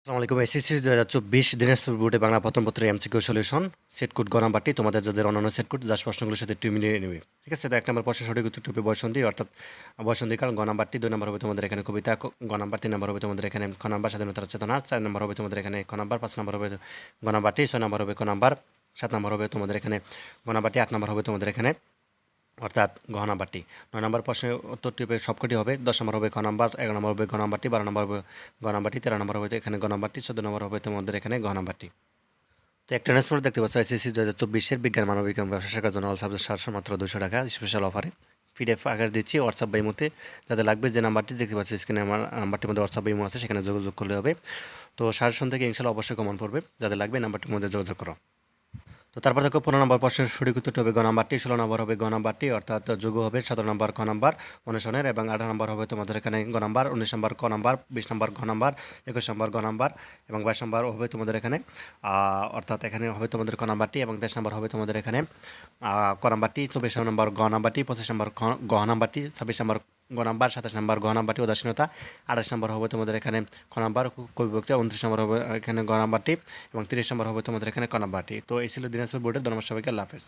আসসালামু আলাইকুম। এসএসসি দু হাজার চব্বিশ দিনাজপুর বোর্ডে বাংলা প্রথম পত্রের এমসিকিউ সলিউশন। সেট কোড নাম্বারটি তোমাদের যাদের অন্যান্য সেট কোড যার প্রশ্নগুলোর সাথে একটু মিলিয়ে নেবে। ঠিক আছে? এক নম্বর প্রশ্ন, সঠিক উত্তর টুপে বয়সন্ধি, অর্থাৎ বয়সন্ধি গ নাম্বারটি দুই নম্বর হবে তোমাদের এখানে কবিতা, ক- গ নাম্বার তিন নম্বর হবে তোমাদের এখানে খ নাম্বার স্বাধীনতার চেতনা, চার নম্বর হবে তোমাদের এখানে খ নাম্বার, পাঁচ নম্বর হবে গ নাম্বারটি ছয় নম্বর হবে ক নাম্বার, সাত নম্বর হবে তোমাদের এখানে গ নাম্বারটি আট নম্বর হবে তোমাদের এখানে অর্থাৎ ঘ নাম্বারটি। নয় নম্বর প্রশ্নের উত্তরটি হবে সবকটি হবে। দশ নম্বর হবে খ নাম্বার, এগারো নম্বর হবে ঘ নাম্বারটি, বারো নম্বর হবে ঘ নাম্বারটি, তেরো নম্বর হবে এখানে ঘ নাম্বারটি, চোদ্দ নম্বর হবে তোমাদের এখানে ঘ নাম্বারটি। তো একটা ট্রান্সফার দেখতে পাচ্ছ আইসিসি দু হাজার চব্বিশের বিজ্ঞান, মানবিক ব্যবসা শাখার জন্য অল সাবজেক্ট সাতশো মাত্র দুশো টাকা স্পেশাল অফারে পিডিএফ আকার দিচ্ছি হোয়াটসঅ্যাপ বাই মধ্যে যাদের লাগবে যে নাম্বারটি দেখতে পাচ্ছি স্ক্রিনে আমার নাম্বারটির মধ্যে হোয়াটসঅ্যাপ বাই আছে, সেখানে যোগাযোগ করলে হবে। তো সাজেশন থেকে ইনশাল্লাহ অবশ্যই কমন পড়বে। যাদের লাগবে নাম্বারটির মধ্যে যোগাযোগ করো। তো তারপর দেখো পনেরো নম্বর প্রশ্নের সঠিক উত্তরটি হবে গ ষোলো নম্বর হবে গ অর্থাৎ যোগ হবে সতেরো নম্বর খ নাম্বার অনুসরণের এবং আঠারো নম্বর হবে তোমাদের এখানে গ নাম্বার, উনিশ নম্বর ক নাম্বার, বিশ নম্বর ঘ নাম্বার, একুশ নম্বর গ নাম্বার এবং বাইশ নম্বর হবে তোমাদের এখানে অর্থাৎ এখানে হবে তোমাদের ক নাম্বারটি এবং তেইশ নম্বর হবে তোমাদের এখানে ক নাম্বারটি, চব্বিশ নম্বর গ নাম্বারটি, পঁচিশ নম্বর গ নাম্বারটি, ছাব্বিশ নম্বর গ নাম্বার, সাতাশ নম্বর গ নাম্বারটি উদাসীনতা, আঠাশ নম্বর হবে তোমাদের এখানে ক নাম্বার কবিভক্তি, উনত্রিশ নম্বর হবে এখানে গ নাম্বারটি এবং তিরিশ নম্বর হবে তোমাদের এখানে ক নাম্বারটি। তো এই ছিল দিনাজপুর বোর্ডের ধন্যবাদ সবাইকে আল্লাহ হাফেজ।